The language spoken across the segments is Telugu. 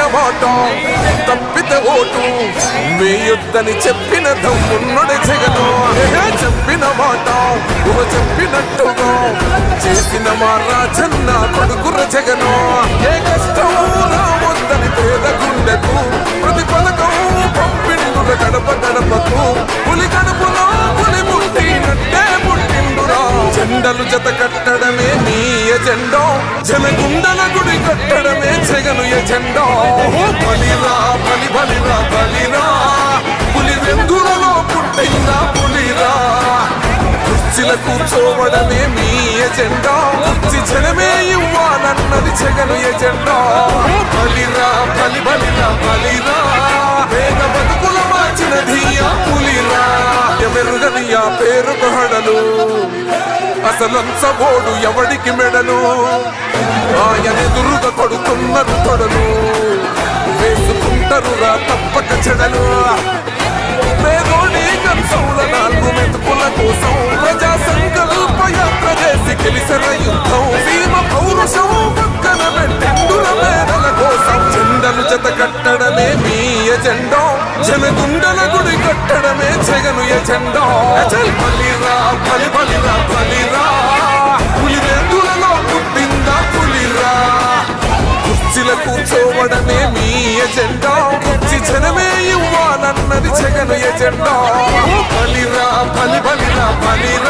చెప్పిన మాట తప్పితే ఓటు. వేయొద్దని చెప్పిన దమ్మున్నడు జగను. చెప్పిన మాట ఊహ చెప్పినట్టుగా. చేసిన మా రాజన్న కొడుకుర జగను. ఏ కష్టము రావద్దని పేద గుండెకు ప్రతి పథకం పంపిండుల గడప గడపకు. పులి గడపలో పులి పుట్టినట్టే పుట్టిండురా. జెండలు జత ఎజెండో జనగుండల గుడి కట్టడమే జగను ఎజెండా. బలిరా బలి బలిరా. బలిరా పులి వెందులలో పుట్టిందా పులిరా? కుర్చీల కూర్చోవడమే మీ ఎజెండా. కుర్చి జనమే ఇవ్వాలన్నది జగను ఎజెండా. బలిరా బలి బలిరా. బలిరా వేగ బతుకుల మార్చినది ఆ పులిరా. ఎమెరుగని ఆ పేరు హడలు. అసలంచబోడు ఎవడికి మెడను ఆయనెదురుగా కొడుతున్నారు తొడలు వేసుకుంటారు రా తప్పక చెడలు. పేదోడి కంచౌల నాలుగు మెతుకుల కట్టడమే జగను ఎజెండో బలిరా బలి బలిరా బలిరా పులి పుట్టిందా పులిరా? కుర్చీల కూర్చోవడమే మీ ఎజెండా. కుర్చి జనమే ఇవ్వాలన్నది జగను ఎజెండా. బలిరా బలి బలిరా బలిరా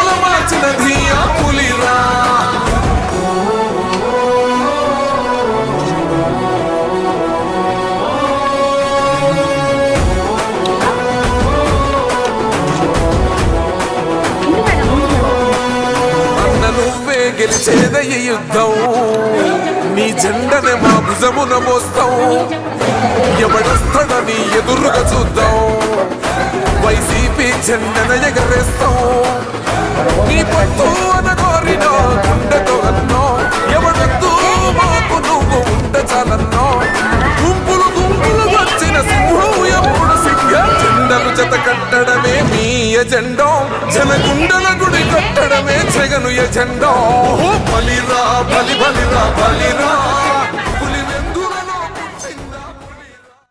చేద ఈ యుద్ధం. నీ జెండనే మా భుజమున మోస్తాం. ఎవడొస్తాడని ఎదురుగా చూద్దాం. వైసీపీ జెండన ఎగరేస్తాం. నీ పట్టు అనగోరిన గుండెతో అన్నో. ఎవడొద్దు మాకు నువ్వు ఉండ చాలన్నో గుంపులు గుంపులు వచ్చిన సింహం ఎప్పుడు సింహ? జెండలు జత కట్టడమే మీ ఎజెండో. జనగుండల గుడి కట్టడమే జగను ఎజెండో. బలి బలిరా బలిరా